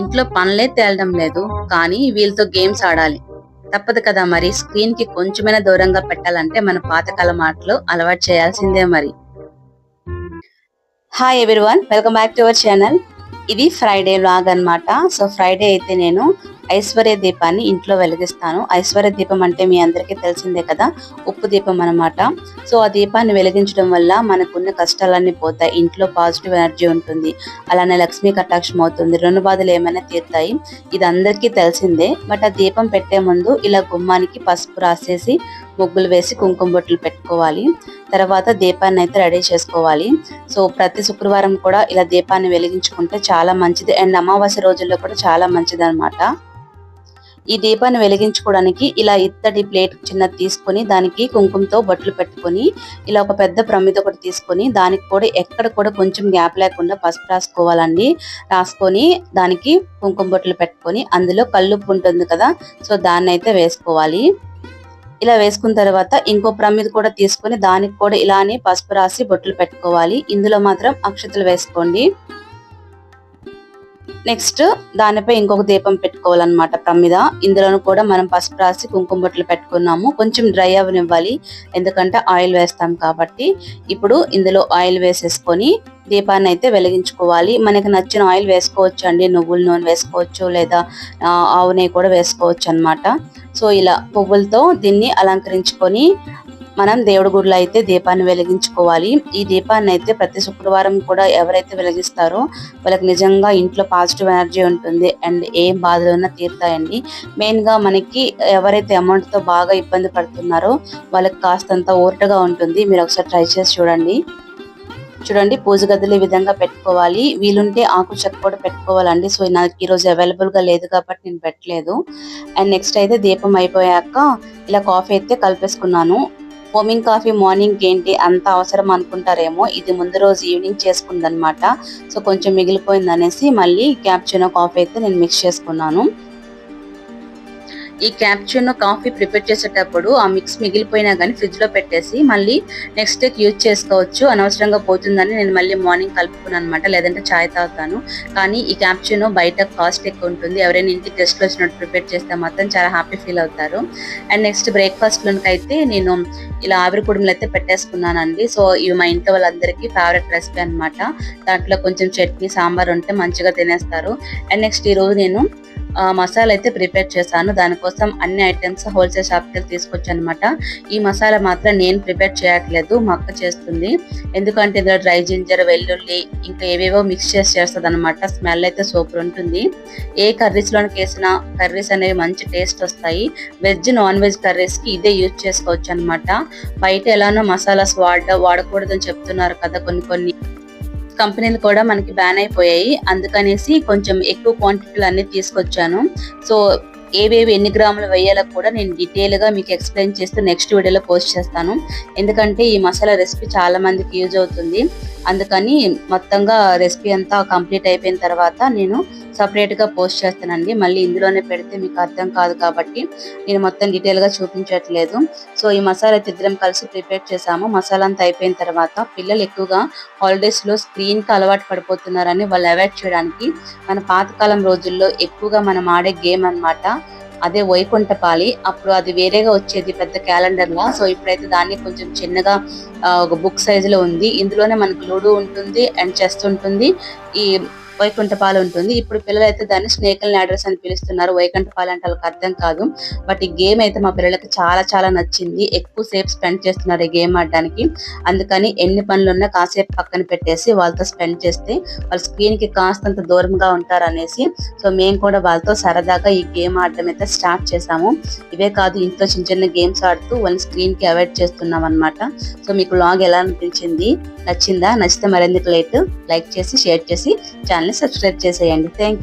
ఇంట్లో పనులే తేలడం లేదు కానీ వీళ్ళతో గేమ్స్ ఆడాలి. తప్పదు కదా మరి స్క్రీన్కి కొంచెమైనా దూరంగా పెట్టాలంటే మన పాతకాలం మాటలు అలవాటు చేయాల్సిందే మరి. Hi everyone welcome back to our channel ఇది ఫ్రైడే వ్లాగ్ అన్నమాట. సో ఫ్రైడే అయితే నేను ఐశ్వర్య దీపాన్ని ఇంట్లో వెలిగిస్తాను. ఐశ్వర్య దీపం అంటే మీ అందరికీ తెలిసిందే కదా ఉప్పు దీపం అన్నమాట. సో ఆ దీపాన్ని వెలిగించడం వల్ల మనకున్న కష్టాలన్నీ పోతాయి ఇంట్లో పాజిటివ్ ఎనర్జీ ఉంటుంది అలానే లక్ష్మీ కటాక్షం అవుతుంది రెండు బాధలు ఏమైనా తీరుతాయి ఇది అందరికీ తెలిసిందే. బట్ ఆ దీపం పెట్టే ముందు ఇలా గుమ్మానికి పసుపు రాసేసి ముగ్గులు వేసి కుంకుమ బొట్లు పెట్టుకోవాలి. తర్వాత దీపాన్ని అయితే రెడీ చేసుకోవాలి. సో ప్రతి శుక్రవారం కూడా ఇలా దీపాన్ని వెలిగించుకుంటే చాలా మంచిది. అండ్ అమావాస్య రోజుల్లో కూడా చాలా మంచిది అనమాట ఈ దీపాన్ని వెలిగించుకోవడానికి ఇలా ఇత్తడి ప్లేట్ చిన్నది తీసుకొని దానికి కుంకుమతో బొట్లు పెట్టుకొని ఇలా ఒక పెద్ద ప్రమిద ఒకటి తీసుకొని దానికి కూడా ఎక్కడ కూడా కొంచెం గ్యాప్ లేకుండా పసుపు రాసుకోవాలండి. రాసుకొని దానికి కుంకుమ బొట్లు పెట్టుకొని అందులో కల్లుప్పు ఉంటుంది కదా సో దాన్ని అయితే వేసుకోవాలి. ఇలా వేసుకున్న తర్వాత ఇంకో ప్రమిద కూడా తీసుకొని దానికి కూడా ఇలానే పసుపు రాసి బొట్లు పెట్టుకోవాలి. ఇందులో మాత్రం అక్షతలు వేసుకోండి. నెక్స్ట్ దానిపై ఇంకొక దీపం పెట్టుకోవాలన్నమాట. ప్రమిద ఇందులోను కూడా మనం పసుపు రాసి కుంకుమ బొట్లు పెట్టుకున్నాము. కొంచెం డ్రై అవనివ్వాలి. ఎందుకంటే ఆయిల్ వేస్తాం కాబట్టి. ఇప్పుడు ఇందులో ఆయిల్ వేసేసుకొని దీపాన్ని అయితే వెలిగించుకోవాలి. మనకి నచ్చిన ఆయిల్ వేసుకోవచ్చు అండి. నువ్వుల నూనె వేసుకోవచ్చు లేదా ఆవు నెయ్యి కూడా వేసుకోవచ్చు అనమాట సో ఇలా పువ్వులతో దీన్ని అలంకరించుకొని మనం దేవుడి గుడిలో అయితే దీపాన్ని వెలిగించుకోవాలి. ఈ దీపాన్ని అయితే ప్రతి శుక్రవారం కూడా ఎవరైతే వెలిగిస్తారో వాళ్ళకి నిజంగా ఇంట్లో పాజిటివ్ ఎనర్జీ ఉంటుంది. అండ్ ఏం బాధలు ఉన్నా తీరుతాయండి. మెయిన్గా మనకి ఎవరైతే అమౌంట్తో బాగా ఇబ్బంది పడుతున్నారో వాళ్ళకి కాస్తంత ఊరటగా ఉంటుంది. మీరు ఒకసారి ట్రై చేసి చూడండి. చూడండి పూజ గదులు ఈ విధంగా పెట్టుకోవాలి. వీలుంటే ఆకు చెక్క కూడా పెట్టుకోవాలండి. సో నాకు ఈ రోజు అవైలబుల్ లేదు కాబట్టి నేను పెట్టలేదు. అండ్ నెక్స్ట్ అయితే దీపం అయిపోయాక ఇలా కాఫీ అయితే కలిపేసుకున్నాను. ఫోమింగ్ కాఫీ మార్నింగ్ ఏంటి అంత అవసరం అనుకుంటారేమో. ఇది ముందు రోజు ఈవినింగ్ చేసుకుందనమాట. సో కొంచెం మిగిలిపోయింది అనేసి మళ్ళీ క్యాప్చినో కాఫీ అయితే నేను మిక్స్ చేసుకున్నాను. ఈ క్యాప్చూన్ కాఫీ ప్రిపేర్ చేసేటప్పుడు ఆ మిక్స్ మిగిలిపోయినా కానీ ఫ్రిడ్జ్లో పెట్టేసి మళ్ళీ నెక్స్ట్ డేకి యూజ్ చేసుకోవచ్చు. అనవసరంగా పోతుందని నేను మళ్ళీ మార్నింగ్ కలుపుకున్నాను అనమాట లేదంటే చాయ్ తాగుతాను. కానీ ఈ క్యాప్చూన్ బయట కాస్ట్ ఎక్కువ ఉంటుంది. ఎవరైనా ఇంటికి గెస్ట్లు వచ్చినట్టు ప్రిపేర్ చేస్తే మాత్రం చాలా హ్యాపీ ఫీల్ అవుతారు. అండ్ నెక్స్ట్ బ్రేక్ఫాస్ట్లోకి అయితే నేను ఇలా ఆవిరి కుడుములు అయితే పెట్టేసుకున్నానండి. సో ఇవి మా ఇంట్లో వాళ్ళందరికీ ఫేవరెట్ రెసిపీ అనమాట దాంట్లో కొంచెం చట్నీ సాంబార్ ఉంటే మంచిగా తినేస్తారు. అండ్ నెక్స్ట్ ఈరోజు నేను మసాలా అయితే ప్రిపేర్ చేశాను. దానికోసం అన్ని ఐటమ్స్ హోల్సేల్ షాప్కి తీసుకొచ్చాను అనమాట ఈ మసాలా మాత్రం నేను ప్రిపేర్ చేయట్లేదు. మా అక్క చేస్తుంది. ఎందుకంటే ఇందులో డ్రై జింజర్ వెల్లుల్లి ఇంకా ఏవేవో మిక్స్ చేసి చేస్తుంది అనమాట స్మెల్ అయితే సూపర్ ఉంటుంది. ఏ కర్రీస్ వేసినా కర్రీస్ అనేవి మంచి టేస్ట్ వస్తాయి. వెజ్ నాన్ వెజ్ కర్రీస్కి ఇదే యూజ్ చేసుకోవచ్చు అనమాట బయట ఎలానో మసాలాస్ వాడ వాడకూడదని చెప్తున్నారు కదా కొన్ని కొన్ని. కంపెనీలు కూడా మనకి బ్యాన్ అయిపోయాయి. అందుకనేసి కొంచెం ఎక్కువ క్వాంటిటీలు అన్ని తీసుకొచ్చాను. సో ఏవేవి ఎన్ని గ్రాములు వేయాలో కూడా నేను డీటెయిల్గా మీకు ఎక్స్ప్లెయిన్ చేస్తూ నెక్స్ట్ వీడియోలో పోస్ట్ చేస్తాను. ఎందుకంటే ఈ మసాలా రెసిపీ చాలా మందికి యూజ్ అవుతుంది. అందుకని మొత్తంగా రెసిపీ అంతా కంప్లీట్ అయిపోయిన తర్వాత నేను సపరేట్గా పోస్ట్ చేస్తానండి. మళ్ళీ ఇందులోనే పెడితే మీకు అర్థం కాదు కాబట్టి నేను మొత్తం డీటెయిల్గా చూపించట్లేదు. సో ఈ మసాలా ఇద్దరం కలిసి ప్రిపేర్ చేసాము. మసాలా అంతా అయిపోయిన తర్వాత పిల్లలు ఎక్కువగా హాలిడేస్లో స్క్రీన్ అలవాటు పడిపోతున్నారని వాళ్ళు అవాయిడ్ చేయడానికి మన పాతకాలం రోజుల్లో ఎక్కువగా మనం ఆడే గేమ్ అన్నమాట. అదే వైకుంఠపాలి అప్పుడు అది వేరేగా వచ్చేది పెద్ద క్యాలెండర్ లా సో ఇప్పుడైతే దాన్ని కొంచెం చిన్నగా ఒక బుక్ సైజ్లో ఉంది. ఇందులోనే మనకు లూడో ఉంటుంది అండ్ చెస్ ఉంటుంది. ఈ వైకుంఠపాలు ఉంటుంది. ఇప్పుడు పిల్లలు అయితే దాన్ని స్నేకల్ నాడర్స్ అని పిలుస్తున్నారు. వైకుంఠపాలు అంటే వాళ్ళకి అర్థం కాదు. బట్ ఈ గేమ్ అయితే మా పిల్లలకి చాలా చాలా నచ్చింది. ఎక్కువ సేపు స్పెండ్ చేస్తున్నారు ఈ గేమ్ ఆడడానికి. అందుకని ఎన్ని పనులు ఉన్నా కాసేపు పక్కన పెట్టేసి వాళ్ళతో స్పెండ్ చేస్తే వాళ్ళ స్క్రీన్కి కాస్తంత దూరంగా ఉంటారు అనేసి సో మేము కూడా వాళ్ళతో సరదాగా ఈ గేమ్ ఆడడం అయితే స్టార్ట్ చేసాము. ఇవే కాదు ఇంట్లో చిన్న చిన్న గేమ్స్ ఆడుతూ వాళ్ళని స్క్రీన్కి అవాయిడ్ చేస్తున్నాం అనమాట సో మీకు లాగ్ ఎలా అనిపించింది? నచ్చిందా? నచ్చితే మరెందుకు లేట్? లైక్ చేసి షేర్ చేసి ఛానల్ సబ్స్క్రైబ్ చేసేయండి. థ్యాంక్